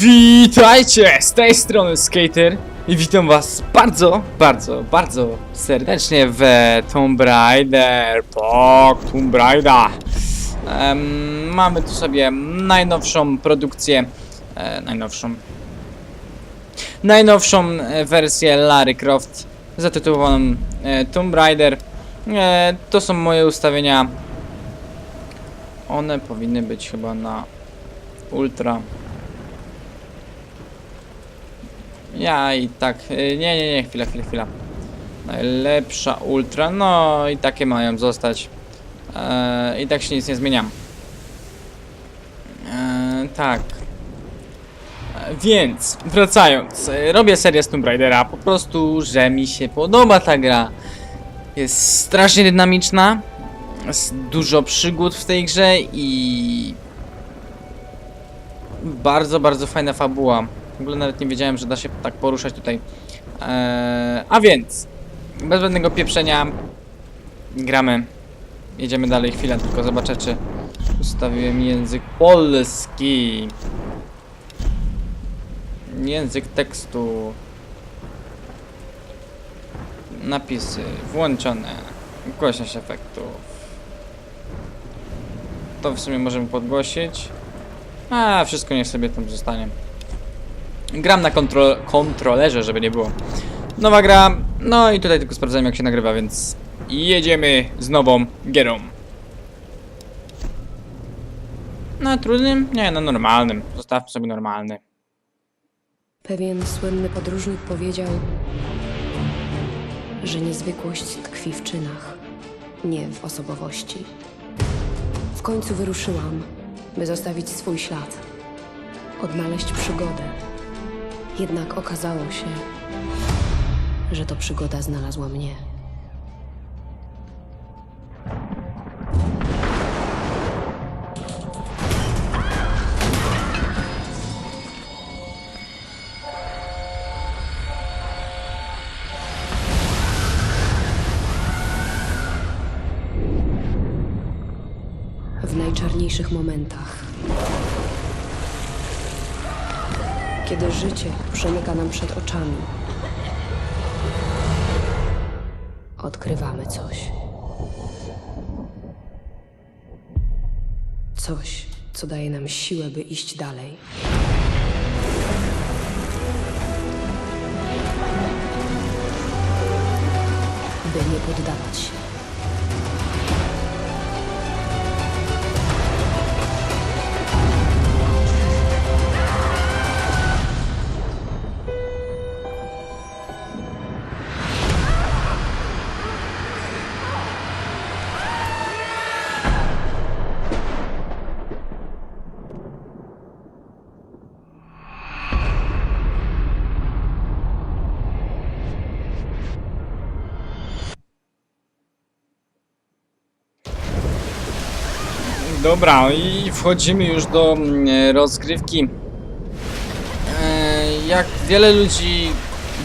Witajcie! Z tej strony Skater i witam was bardzo, bardzo, bardzo serdecznie w Tomb Raider. Tak, Tomb Raider. Em, mamy tu sobie najnowszą produkcję, e, najnowszą, najnowszą e, wersję Lara Croft zatytułowaną e, Tomb Raider. E, to są moje ustawienia. One powinny być chyba na ultra. Ja i tak. y, Nie, nie, nie, chwila, chwila, chwila. Najlepsza ultra. No i takie mają zostać. E, I tak się nic nie zmieniam. E, tak. E, Więc, wracając, e, robię serię z Tomb Raidera, po prostu, że mi się podoba ta gra. Jest strasznie dynamiczna, jest dużo przygód w tej grze i bardzo, bardzo fajna fabuła. W ogóle nawet nie wiedziałem, że da się tak poruszać tutaj. Eee, a więc, bez żadnego pieprzenia, gramy. Jedziemy dalej chwilę, tylko zobaczę, czy ustawiłem język polski. Język tekstu. Napisy włączone. Głośność efektów. To w sumie możemy podgłosić. A, wszystko niech sobie tam zostanie. Gram na kontro kontrolerze, żeby nie było. Nowa gra, no i tutaj tylko sprawdzałem jak się nagrywa, więc jedziemy z nową gierą. Na trudnym? Nie, na normalnym. Zostawmy sobie normalny. Pewien słynny podróżnik powiedział, że niezwykłość tkwi w czynach, nie w osobowości. W końcu wyruszyłam, by zostawić swój ślad, odnaleźć przygodę. Jednak okazało się, że to przygoda znalazła mnie. W najczarniejszych momentach. Kiedy życie przemyka nam przed oczami, odkrywamy coś. Coś, co daje nam siłę, by iść dalej. By nie poddawać się. Dobra, i wchodzimy już do mm, rozgrywki. E, Jak wiele ludzi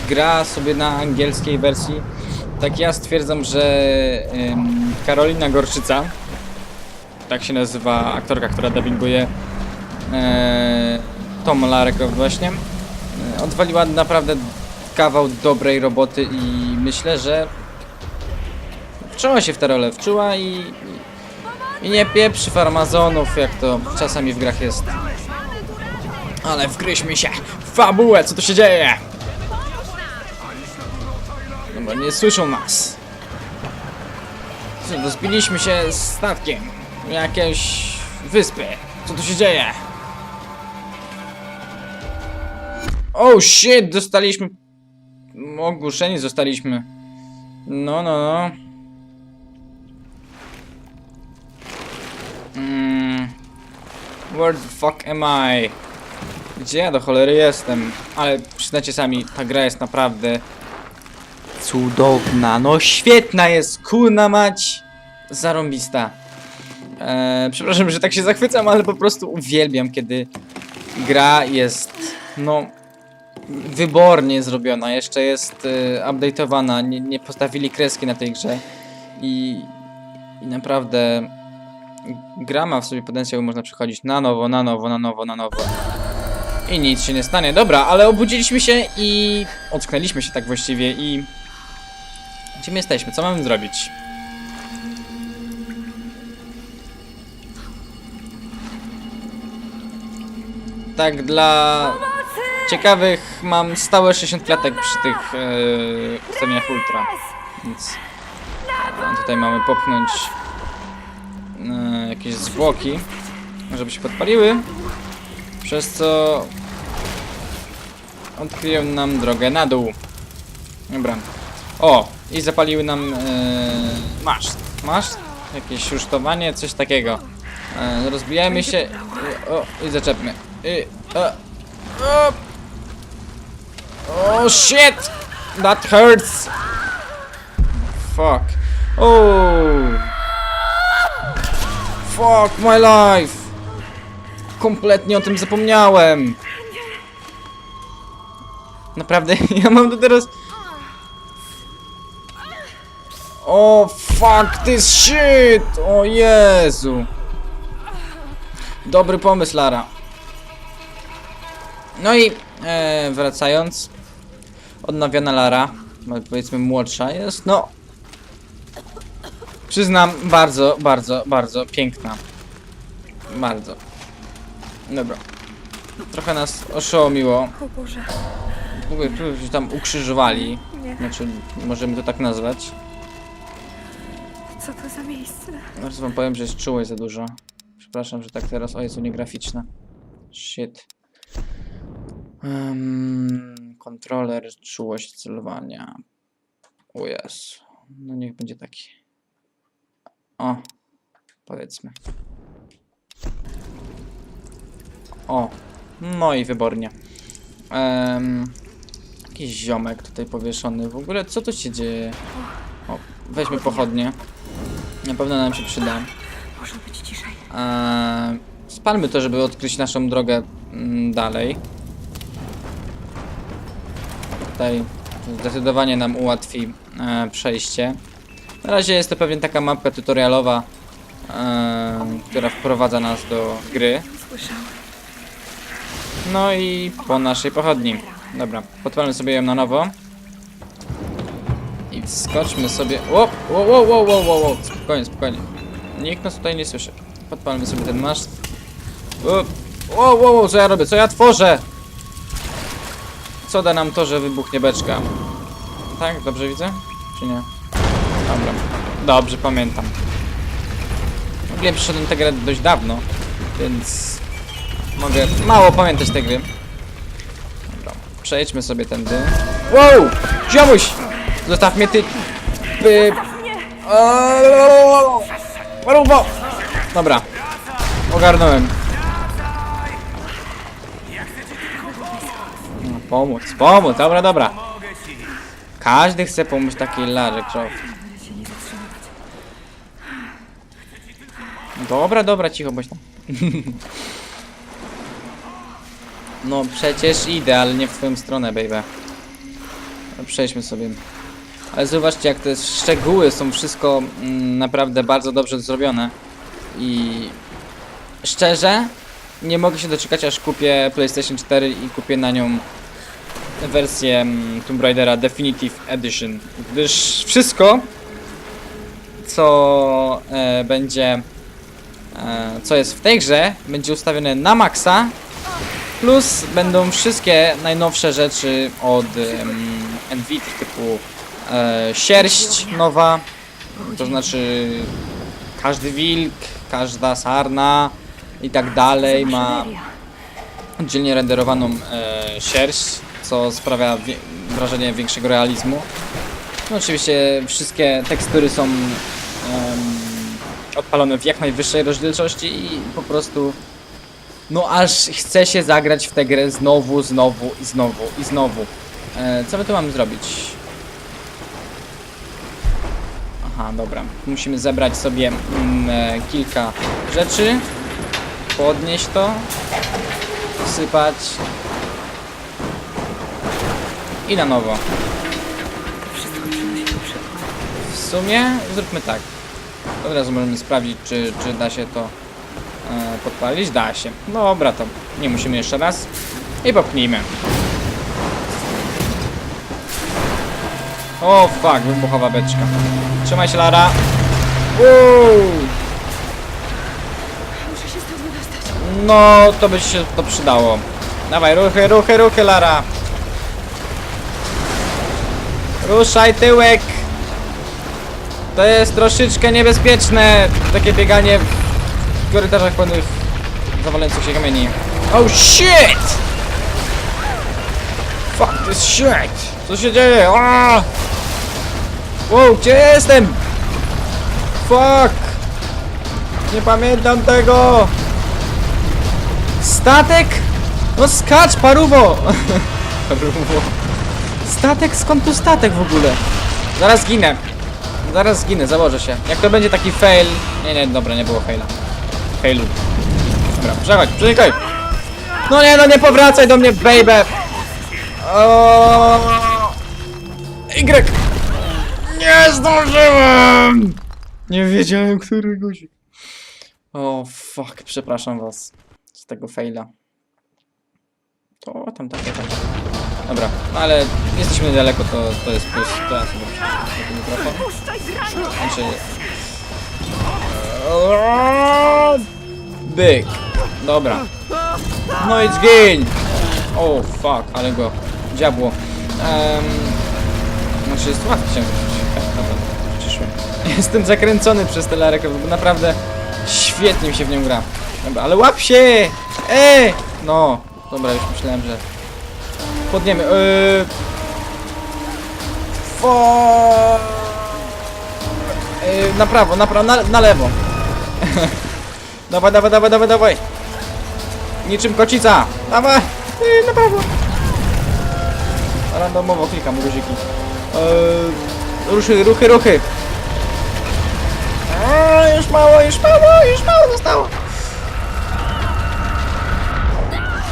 gra sobie na angielskiej wersji, tak ja stwierdzam, że Karolina Gorszyca, tak się nazywa aktorka, która dubbinguje e, Tom Croft właśnie, e, odwaliła naprawdę kawał dobrej roboty i myślę, że wczuła się w tę rolę, wczuła i, i nie pieprzy farmazonów, jak to czasami w grach jest. Ale wgryźmy się w fabułę, co tu się dzieje? No bo nie słyszą nas. Rozbiliśmy się statkiem jakiejś wyspy. Co tu się dzieje? Oh shit, dostaliśmy... Ogłuszeni zostaliśmy. No, no, no. Mm. Where the fuck am I? Gdzie ja do cholery jestem? Ale przyznacie sami, ta gra jest naprawdę cudowna. No świetna jest, kurna mać. Zarąbista. Eee, przepraszam, że tak się zachwycam, ale po prostu uwielbiam, kiedy gra jest, no, wybornie zrobiona. Jeszcze jest e, update'owana, nie, nie postawili kreski na tej grze. I, i naprawdę gra ma w sobie potencjał, można przychodzić na nowo, na nowo, na nowo, na nowo. I nic się nie stanie. Dobra, ale obudziliśmy się i ocknęliśmy się tak właściwie i... Gdzie my jesteśmy? Co mamy zrobić? Tak dla ciekawych mam stałe 60 klatek przy tych e, ustawieniach ultra. Więc tutaj mamy popchnąć jakieś zwłoki, żeby się podpaliły. Przez co odkryją nam drogę na dół. Dobra. O! I zapaliły nam e, maszt. Maszt? Jakieś rusztowanie, coś takiego. E, rozbijajmy się. E, o, i zaczepmy. I, o, o. Oh shit! That hurts! Fuck. Oh! Fuck my life! Kompletnie o tym zapomniałem! Naprawdę, ja mam to teraz... O fuck this shit! O Jezu! Dobry pomysł, Lara. No i e, wracając, odnawiana Lara, powiedzmy młodsza jest, no przyznam, bardzo, bardzo, bardzo piękna. Bardzo. Dobra. Trochę nas oszołomiło. O Boże, W ogóle tu się tam ukrzyżowali. nie. Znaczy, możemy to tak nazwać. Co to za miejsce? Zaraz wam powiem, że jest czułość za dużo. Przepraszam, że tak teraz. O, jest nie graficzne. Shit. Um, kontroler, czułość celowania. O. No niech będzie taki. O, powiedzmy. O, no i wybornie. Um, jakiś ziomek tutaj powieszony. W ogóle co tu się dzieje? O, weźmy pochodnie. Na pewno nam się przyda. Może być ciszej. Spalmy to, żeby odkryć naszą drogę mm, dalej. Tutaj zdecydowanie nam ułatwi e, przejście. Na razie jest to pewnie taka mapka tutorialowa, e, która wprowadza nas do gry. No i po naszej pochodni. Dobra, podpalmy sobie ją na nowo. I wskoczmy sobie. O! Wow, wow, wow, wow, wow, wow. Spokojnie, spokojnie. Nikt nas tutaj nie słyszy. Podpalmy sobie ten maszt. O! Wow, wow, wow, co ja robię? Co ja tworzę? Co da nam to, że wybuchnie beczka? Tak? Dobrze widzę? Czy nie? Dobra. Dobrze, pamiętam. W ogóle przyszedłem tę grę dość dawno, więc mogę mało pamiętać tej gry. Dobra, przejdźmy sobie tędy. Wow! Ziomuś! Zostaw mnie ty... By... Parubo! Dobra. Ogarnąłem. No, pomóc, pomóc, dobra, dobra. Każdy chce pomóc takiej Larze Croft. Będę się nie zatrzymywać. Dobra, dobra, cicho bądź tam. No przecież idę, ale nie w twoją stronę, baby. No, Przejdźmy sobie. Ale zobaczcie, jak te szczegóły są wszystko mm, naprawdę bardzo dobrze zrobione. I szczerze, nie mogę się doczekać, aż kupię PlayStation 4 i kupię na nią wersję mm, Tomb Raidera Definitive Edition. Gdyż wszystko, co e, będzie co jest w tej grze, będzie ustawione na maksa. Plus będą wszystkie najnowsze rzeczy od um, typu e, sierść nowa, to znaczy każdy wilk, każda sarna i tak dalej ma oddzielnie renderowaną e, sierść, co sprawia wrażenie większego realizmu. No oczywiście wszystkie tekstury są odpalone w jak najwyższej rozdzielczości i po prostu no aż chce się zagrać w tę grę znowu, znowu i znowu i znowu. E, co my tu mamy zrobić? Aha, dobra. Musimy zebrać sobie mm, e, kilka rzeczy, podnieść to, sypać i na nowo. W sumie zróbmy tak. Od razu możemy sprawdzić, czy, czy da się to e, podpalić. Da się. Dobra, to nie musimy jeszcze raz. I popchnijmy. O fuck, wybuchowa beczka. Trzymaj się Lara. Uuu. Muszę się stąd wydostać. No, to by się to przydało. Dawaj, ruchy, ruchy, ruchy, Lara. Ruszaj tyłek. To jest troszeczkę niebezpieczne. Takie bieganie w korytarzach pełnych zawalających się kamieni. Oh shit! Fuck this shit! Co się dzieje? Aaa! Wow, gdzie jestem? Fuck! Nie pamiętam tego! Statek? No skacz, paruwo! paruwo. Statek? Skąd tu statek w ogóle? Zaraz ginę. Zaraz zginę, założę się. Jak to będzie taki fail... Nie, nie, dobra, nie było faila. Failu. Dobra, przechodź, przenikaj! No nie, no nie powracaj do mnie, baby! Y! Nie zdążyłem! Nie wiedziałem, który guzik. O, fuck, przepraszam was z tego faila. To tam takie tam. Dobra, no ale jesteśmy niedaleko, to, to jest plus. To ja sobie mikrofon. Znaczy... Byk. Dobra. No i zgiń! O, fuck, ale go dziabło. Um, znaczy jest łatwo się przyszłem. Jestem zakręcony przez Croft, bo naprawdę świetnie mi się w nią gra. Dobra, ale łap się! E! No, dobra, już myślałem, że podniemy. Yy... Fo... Yy, na prawo, na, prawo, na, na lewo. dawaj, dawaj, dawaj, dawaj, dawaj. Niczym kocica. Dawaj. Yy, na prawo. Randomowo klikam guziki. Yy, ruchy, ruchy, ruchy. A, już mało, już mało, już mało zostało.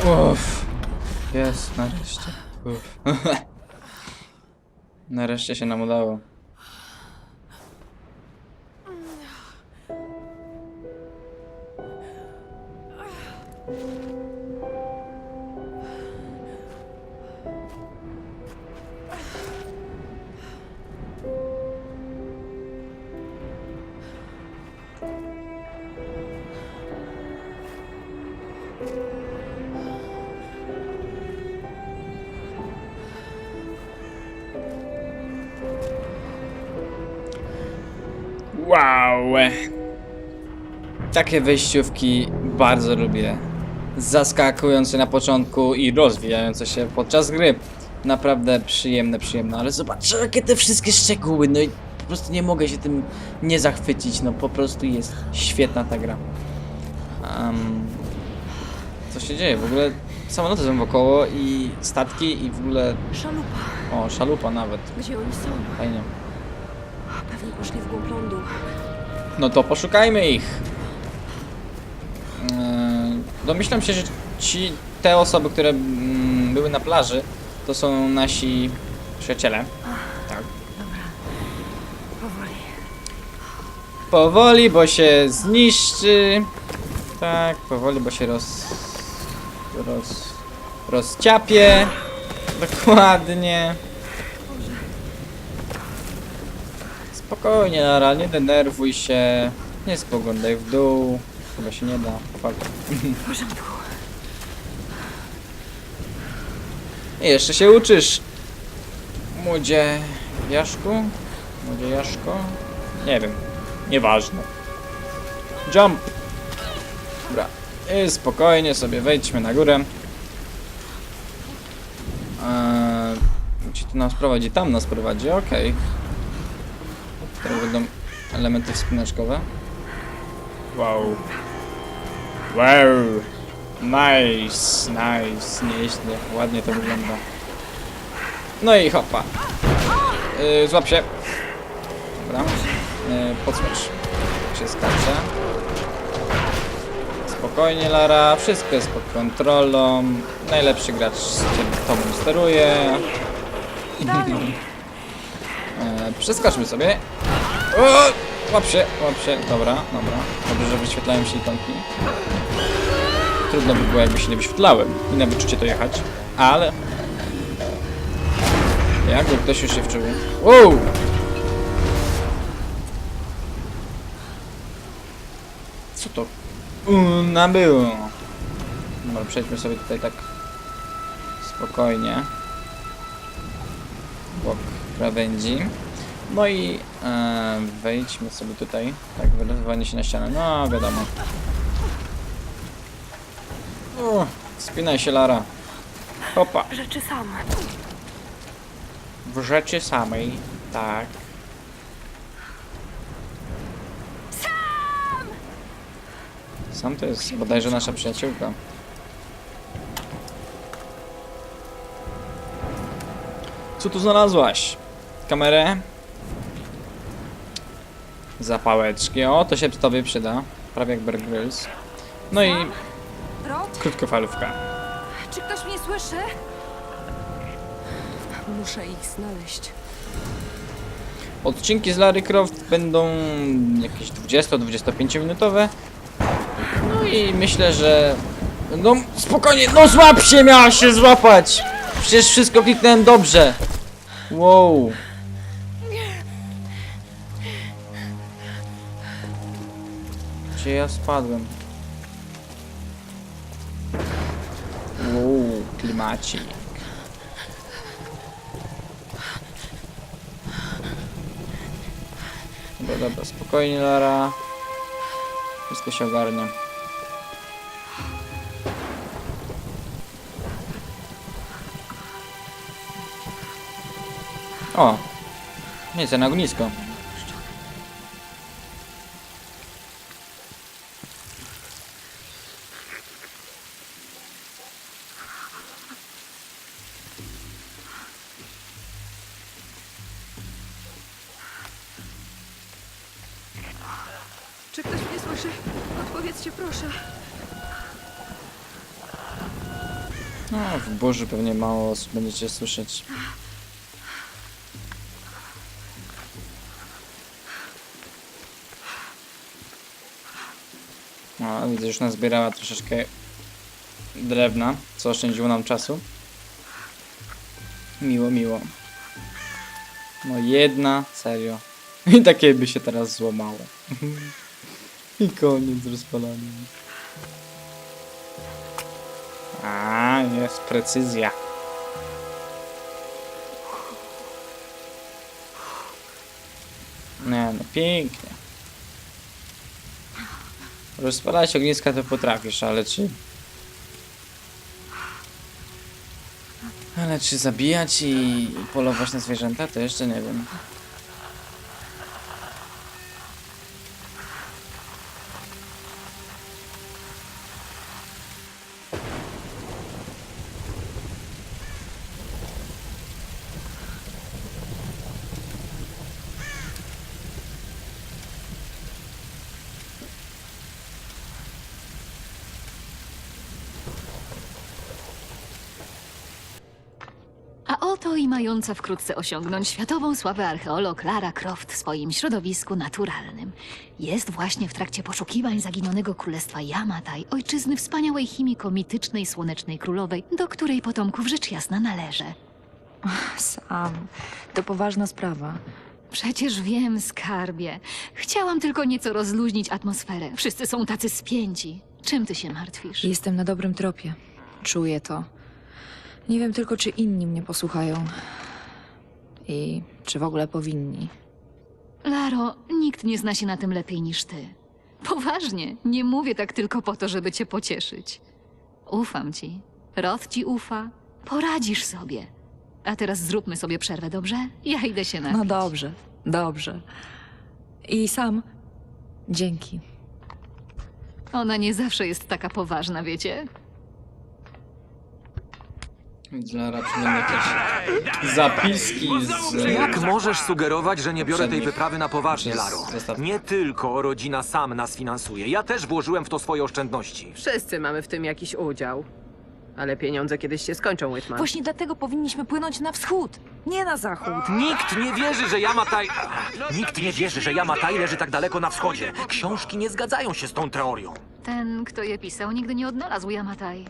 Uff. Jest, nareszcie. Uff. nareszcie się nam udało. Wow! Takie wejściówki bardzo lubię. Zaskakujące na początku i rozwijające się podczas gry. Naprawdę przyjemne, przyjemne, ale zobaczcie jakie te wszystkie szczegóły, no i po prostu nie mogę się tym nie zachwycić, no po prostu jest świetna ta gra. Em, co się dzieje? W ogóle samoloty są wokoło i statki i w ogóle, Szalupa. o szalupa nawet, Gdzie oni są? fajnie. Pewnie poszli w głąb lądu. No to poszukajmy ich. Eee, Domyślam się, że ci, te osoby, które mm, były na plaży, to są nasi przyjaciele. Tak. Powoli. Powoli, bo się zniszczy. Tak, powoli, bo się roz... roz... rozciapie. Dokładnie. Spokojnie, Lara, nie denerwuj się. Nie spoglądaj w dół. Chyba się nie da. Fuck. Porządku. I jeszcze się uczysz. Młodzie Jaszku? Młodzie Jaszko? Nie wiem. Nieważne. Jump! Dobra. I spokojnie sobie wejdźmy na górę. Eee, gdzie to nas prowadzi? Tam nas prowadzi, okej. Będą elementy wspinaczkowe. Wow. Wow. Nice, nice, nieźle, ładnie to wygląda. No i hopa. Yy, złap się. Dobra. Yy, podsmycz. Się skacze. Spokojnie Lara, wszystko jest pod kontrolą. Najlepszy gracz ciebie- tobą steruje. Dalej. E, przeskoczmy sobie. Łap się, łap się. Dobra, dobra. Dobrze, że wyświetlają się ikonki. Trudno by było, jakby się nie wyświetlałem i na wyczucie to jechać, ale... Jakby ktoś już się wczuł. Wow! Co to? Una było. Dobra, przejdźmy sobie tutaj tak spokojnie. Bok krawędzi. No i e, wejdźmy sobie tutaj. Tak, wylotowanie się na ścianę. No, wiadomo. O, spinaj się, Lara. Hopa. Rzeczy sam. W rzeczy samej. Tak. Sam to jest bodajże nasza przyjaciółka. Co tu znalazłaś? Kamerę? Zapałeczki. O, to się tobie przyda. Prawie jak Bear Grylls. No i Rod? krótkofalówka. Czy ktoś mnie słyszy? Muszę ich znaleźć. Odcinki z Larry Croft będą jakieś 20-25 minutowe. No i myślę, że. No spokojnie, no złap się, miała się złapać! Przecież wszystko kliknąłem dobrze. Wow. Gdzie ja spadłem? Wow, klimacik. Dobra, dobra, spokojnie Lara. Wszystko się ogarnie. O! Miejsce na ognisko. Odpowiedzcie proszę. No, w burzy pewnie mało osób będziecie słyszeć. No, widzę, już nazbierała troszeczkę drewna, co oszczędziło nam czasu. Miło, miło. No jedna, serio. I takie by się teraz złamało. I koniec rozpalania. A, jest precyzja. Nie, no pięknie. Rozpalać ogniska to potrafisz, ale czy... Ale czy zabijać i polować na zwierzęta, to jeszcze nie wiem. Oto i mająca wkrótce osiągnąć światową sławę archeolog Lara Croft w swoim środowisku naturalnym. Jest właśnie w trakcie poszukiwań zaginionego królestwa Yamatai, ojczyzny wspaniałej chimiko mitycznej Słonecznej Królowej, do której potomków rzecz jasna należy. Sam, to poważna sprawa. Przecież wiem, skarbie. Chciałam tylko nieco rozluźnić atmosferę. Wszyscy są tacy spięci. Czym ty się martwisz? Jestem na dobrym tropie. Czuję to. Nie wiem tylko, czy inni mnie posłuchają. I czy w ogóle powinni. Laro, nikt nie zna się na tym lepiej niż ty. Poważnie, nie mówię tak tylko po to, żeby cię pocieszyć. Ufam ci. Rod ci ufa. Poradzisz sobie. A teraz zróbmy sobie przerwę, dobrze? Ja idę się napić. No dobrze, dobrze. I sam. Dzięki. Ona nie zawsze jest taka poważna, wiecie? Lara przynajmniej jakieś zapiski z... Jak możesz sugerować, że nie biorę tej Poprzednich. wyprawy na poważnie, Przez Laro? Nie tylko rodzina sam nas finansuje. Ja też włożyłem w to swoje oszczędności. Wszyscy mamy w tym jakiś udział. Ale pieniądze kiedyś się skończą, Whitman. Właśnie dlatego powinniśmy płynąć na wschód, nie na zachód. Nikt nie wierzy, że Yamatai... Nikt nie wierzy, że Yamatai leży tak daleko na wschodzie. Książki nie zgadzają się z tą teorią. Ten, kto je pisał, nigdy nie odnalazł Yamatai.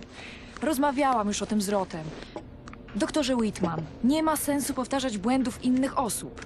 Rozmawiałam już o tym z Rotem. Doktorze Whitman, nie ma sensu powtarzać błędów innych osób.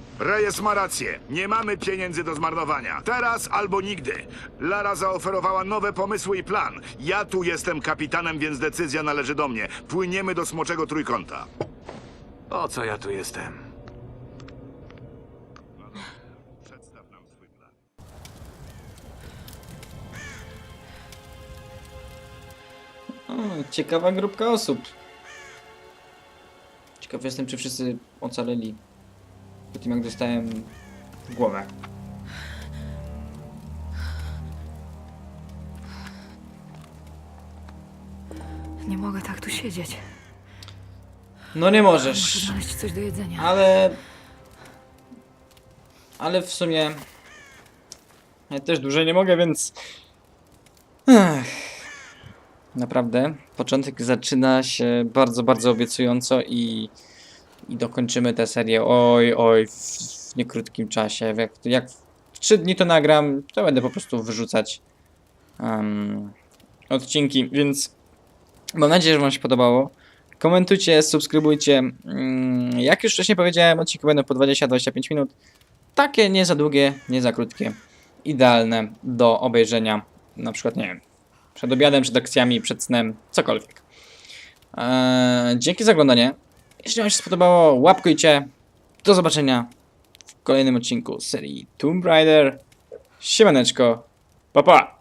Reyes ma rację. Nie mamy pieniędzy do zmarnowania. Teraz albo nigdy. Lara zaoferowała nowe pomysły i plan. Ja tu jestem kapitanem, więc decyzja należy do mnie. Płyniemy do Smoczego Trójkąta. O co ja tu jestem? Przedstaw nam swój plan. O, ciekawa grupka osób. Ciekaw jestem, czy wszyscy ocaleli po tym, jak dostałem w głowę. Nie mogę tak tu siedzieć. No nie możesz. znaleźć coś do jedzenia. Ale. Ale w sumie. Ja też dłużej nie mogę, więc. Ech. Naprawdę. Początek zaczyna się bardzo, bardzo obiecująco i. I dokończymy tę serię. Oj, oj, w, w niekrótkim czasie. Jak, jak w 3 dni to nagram, to będę po prostu wyrzucać em, odcinki, więc. Mam nadzieję, że Wam się podobało. Komentujcie, subskrybujcie. Mm, Jak już wcześniej powiedziałem, odcinki będą po 20-25 minut. Takie nie za długie, nie za krótkie. Idealne do obejrzenia. Na przykład, nie wiem, przed obiadem, przed akcjami, przed snem, cokolwiek. Eee, dzięki za oglądanie. Jeśli Wam się spodobało, łapkujcie. Do zobaczenia w kolejnym odcinku serii Tomb Raider. Siemaneczko. Pa pa!